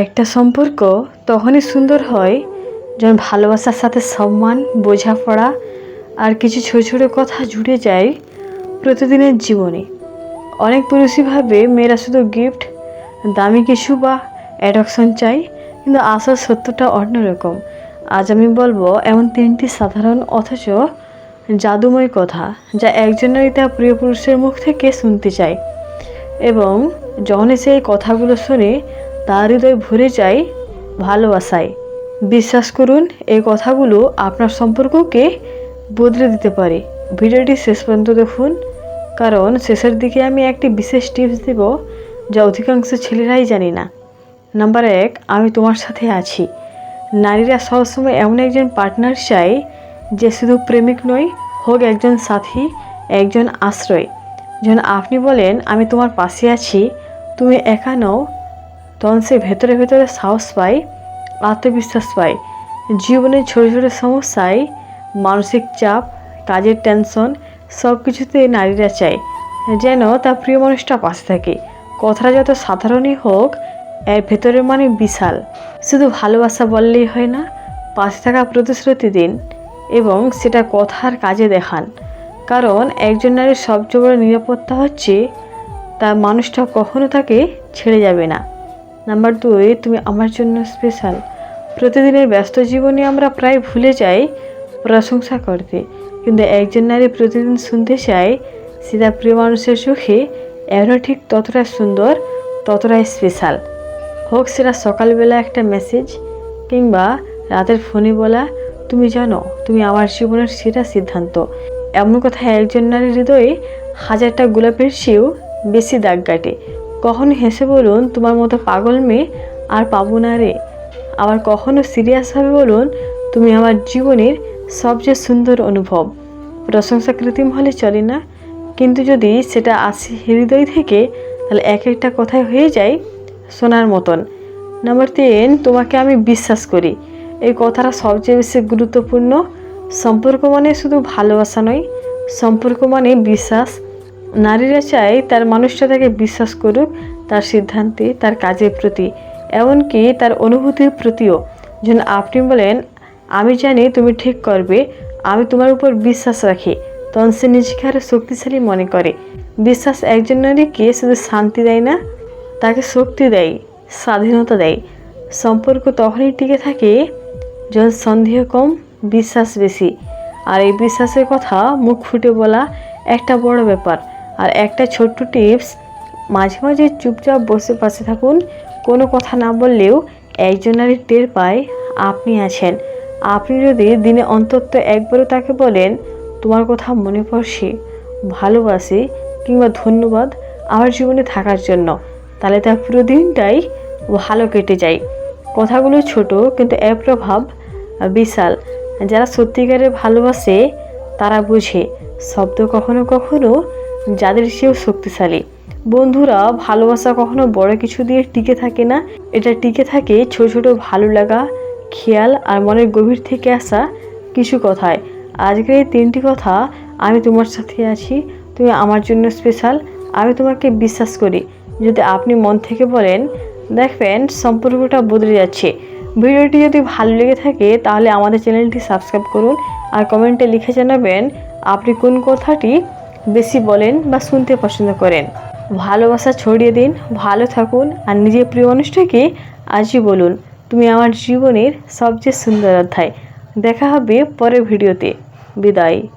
একটা সম্পর্ক তখনই সুন্দর হয় যখন ভালোবাসার সাথে সম্মান, বোঝাপড়া আর কিছু ছোটো ছোটো কথা জুড়ে যায় প্রতিদিনের জীবনে। অনেক পুরুষই ভাবে মেয়েরা শুধু গিফট দামি কিছু বা অ্যাডকশন চাই কিন্তু আসল সত্যটা অন্যরকম। আজ আমি বলব এমন তিনটি সাধারণ অথচ জাদুময় কথা যা একজনেরই তার প্রিয় পুরুষের মুখ থেকে শুনতে চায়। এবং যখনই সে এই কথাগুলো শুনে তার হৃদয় ভরে যায় ভালোবাসায়। বিশ্বাস করুন, এই কথাগুলো আপনার সম্পর্ককে বদলে দিতে পারে। ভিডিওটি শেষ পর্যন্ত দেখুন, কারণ শেষের দিকে আমি একটি বিশেষ টিপস দেব যা অধিকাংশ ছেলেরাই জানি না। নাম্বার এক, আমি তোমার সাথে আছি। নারীরা সবসময় এমন একজন পার্টনার চায় যে শুধু প্রেমিক নয়, হোক একজন সাথী, একজন আশ্রয়। যখন আপনি বলেন, আমি তোমার পাশে আছি, তুমি একা নও তখন সে ভেতরে ভেতরে সাহস পায় আত্মবিশ্বাস পায় জীবনের ছোটো ছোটো সমস্যায়, মানসিক চাপ, কাজের টেনশন সব কিছুতে নারীরা চায়। যেন তার প্রিয় মানুষটা পাশে থাকে। কথাটা যত সাধারণই হোক, এর ভেতরে মানে বিশাল। শুধু ভালোবাসা বললেই হয় না, পাশে থাকা প্রতিশ্রুতি দিন এবং সেটা কথার কাজে দেখান। কারণ একজন নারীর সবচেয়ে বড় নিরাপত্তা হচ্ছে, তার মানুষটা কখনো তাকে ছেড়ে যাবে না। নাম্বার দুই তুমি আমার জন্য স্পেশাল প্রতিদিনের ব্যস্ত জীবনে আমরা প্রায় ভুলে যাই প্রশংসা করতে। কিন্তু একজন নারী প্রতিদিন শুনতে চায় সীতা প্রিয় মানুষের চোখে এখনও ঠিক ততটা সুন্দর, ততটাই স্পেশাল হোক, সেটা সকালবেলা একটা মেসেজ কিংবা রাতের ফোনে বলা, তুমি জানো, তুমি আমার জীবনের সেরা সিদ্ধান্ত। এমন কথা একজন নারীর হৃদয়ে হাজারটা গোলাপের চেয়েও বেশি দাগ কাটে। কখনো হেসে বলুন, তোমার মতো পাগল মেয়ে আর পাবো না রে আবার কখনো সিরিয়াসভাবে বলুন, তুমি আমার জীবনের সবচেয়ে সুন্দর অনুভব প্রশংসা কৃত্রিম হলে চলে না? কিন্তু যদি সেটা আসে হৃদয় থেকে, তাহলে এক একটা কথায় হয়ে যায় শোনার মতন। নাম্বার তিন তোমাকে আমি বিশ্বাস করি। এই কথাটা সবচেয়ে বেশি গুরুত্বপূর্ণ। সম্পর্ক মানে শুধু ভালোবাসা নয়, সম্পর্ক মানে বিশ্বাস। নারীরা চায় তার মানুষটা তাকে বিশ্বাস করুক, তার সিদ্ধান্তে, তার কাজের প্রতি, এমনকি তার অনুভূতির প্রতিও। যেন আপনি বলেন, আমি জানি তুমি ঠিক করবে, আমি তোমার উপর বিশ্বাস রাখি। তখন সে নিজেকে আরও শক্তিশালী মনে করে। বিশ্বাস একজন নারীকে শুধু শান্তি দেয় না, তাকে শক্তি দেয়, স্বাধীনতা দেয়। সম্পর্ক তখনই টিকে থাকে যখন সন্দেহ কম, বিশ্বাস বেশি। আর এই বিশ্বাসের কথা মুখ ফুটে বলা একটা বড় ব্যাপার। আর একটা ছোট্ট টিপস, মাঝে মাঝে চুপচাপ বসে পাশে থাকুন, কোনো কথা না বললেও একজনারই টের পায় আপনি আছেন। আপনি যদি দিনে অন্তত একবারও তাকে বলেন, তোমার কথা মনে পড়ছে, ভালোবাসি কিংবা ধন্যবাদ আমার জীবনে থাকার জন্য, তাহলে তার পুরো দিনটাই ভালো কেটে যায়। কথাগুলো ছোট কিন্তু এর প্রভাব বিশাল। যারা সত্যিকারের ভালোবাসে, তারা বুঝে, শব্দ কখনো কখনো যাদের চেয়েও শক্তিশালী। বন্ধুরা, ভালোবাসা কখনো বড় কিছু দিয়ে টিকে থাকে না। এটা টিকে থাকে ছোট ছোট ভালো লাগা, খেয়াল আর মনের গভীর থেকে আসা কিছু কথায়। আজকের এই তিনটি কথা আমি তোমার সাথে আছি। তুমি আমার জন্য স্পেশাল আমি তোমাকে বিশ্বাস করি। যদি আপনি মন থেকে বলেন, দেখবেন সম্পর্কটা বদলে যাচ্ছে। ভিডিওটি যদি ভালো লেগে থাকে, তাহলে আমাদের চ্যানেলটি সাবস্ক্রাইব করুন আর কমেন্টে লিখে জানাবেন, আপনি কোন কথাটি বেশি বলেন বা শুনতে পছন্দ করেন। ভালোবাসা ছড়িয়ে দিন, ভালো থাকুন আর নিজের প্রিয় মানুষটাকে আজই বলুন, তুমি আমার জীবনের সবচেয়ে সুন্দর অধ্যায়। দেখা হবে পরের ভিডিওতে। বিদায়।